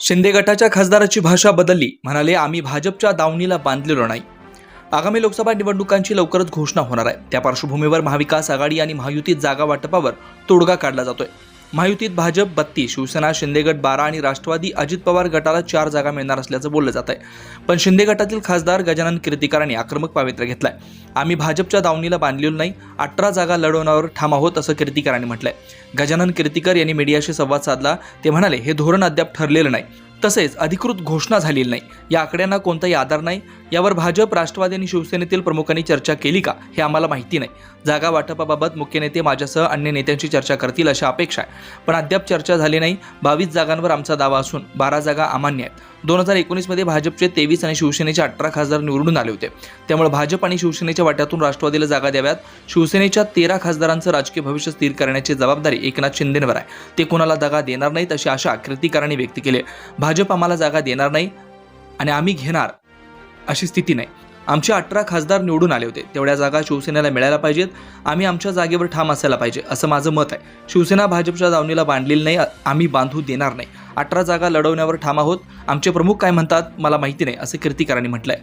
शिंदे गटाच्या खासदाराची भाषा बदलली. म्हणाले आम्ही भाजपच्या दावणीला बांधलेलो नाही. आगामी लोकसभा निवडणुकांची लवकरच घोषणा होणार आहे. त्या पार्श्वभूमीवर महाविकास आघाडी आणि महायुतीत जागा वाटपावर तोडगा काढला जातोय. महायुतीत भाजप बत्तीस शिवसेना शिंदे गट बारा आणि राष्ट्रवादी अजित पवार गटाला चार जागा मिळणार असल्याचं बोललं जात आहे पण शिंदे गटातील खासदार गजानन कीर्तिकरांनी आक्रमक पावित्र्य घेतलाय. आम्ही भाजपच्या दावणीला बांधलेलो नाही अठरा जागा लढवण्यावर ठाम आहोत असं कीर्तिकरांनी म्हटलंय. गजानन कीर्तिकर यांनी मीडियाशी संवाद साधला ते म्हणाले हे धोरण अद्याप ठरलेलं नाही. तसेच अधिकृत घोषणा झालेली नाही. या आकड्यांना कोणताही आधार नाही. यावर भाजप राष्ट्रवादी आणि शिवसेनेतील प्रमुखांनी चर्चा केली का हे आम्हाला माहिती नाही. जागा वाटपाबाबत मुख्य नेते माझ्यासह अन्य नेत्यांशी चर्चा करतील अशा अपेक्षा आहे. पण अद्याप चर्चा झाली नाही. बावीस जागांवर आमचा दावा असून बारा जागा अमान्य आहेत. दोन हजार एकोणीसमध्ये भाजपचे तेवीस आणि शिवसेनेचे अठरा खासदार निवडून आले होते. त्यामुळे भाजप आणि शिवसेनेच्या वाट्यातून राष्ट्रवादीला जागा द्याव्यात. शिवसेनेच्या तेरा खासदारांचं राजकीय भविष्य स्थिर करण्याची जबाबदारी एकनाथ शिंदेंवर आहे. ते कोणाला जागा देणार नाहीत अशी आशा कीर्तिकारांनी व्यक्त केली भाजप आम्हाला जागा देणार नाही आणि आम्ही घेणार अशी स्थिती नाही. आमचे अठरा खासदार निवडून आले होते. तेवढ्या जागा शिवसेनेला मिळायला पाहिजेत. आम्ही आमच्या जागेवर ठाम असायला पाहिजे असं माझं मत आहे. शिवसेना भाजपच्या दावणीला बांधलेली नाही आम्ही बांधू देणार नाही. अठरा जागा लढवण्यावर ठाम आहोत. आमचे प्रमुख काय म्हणतात मला माहिती नाही असं कीर्तिकारांनी आहे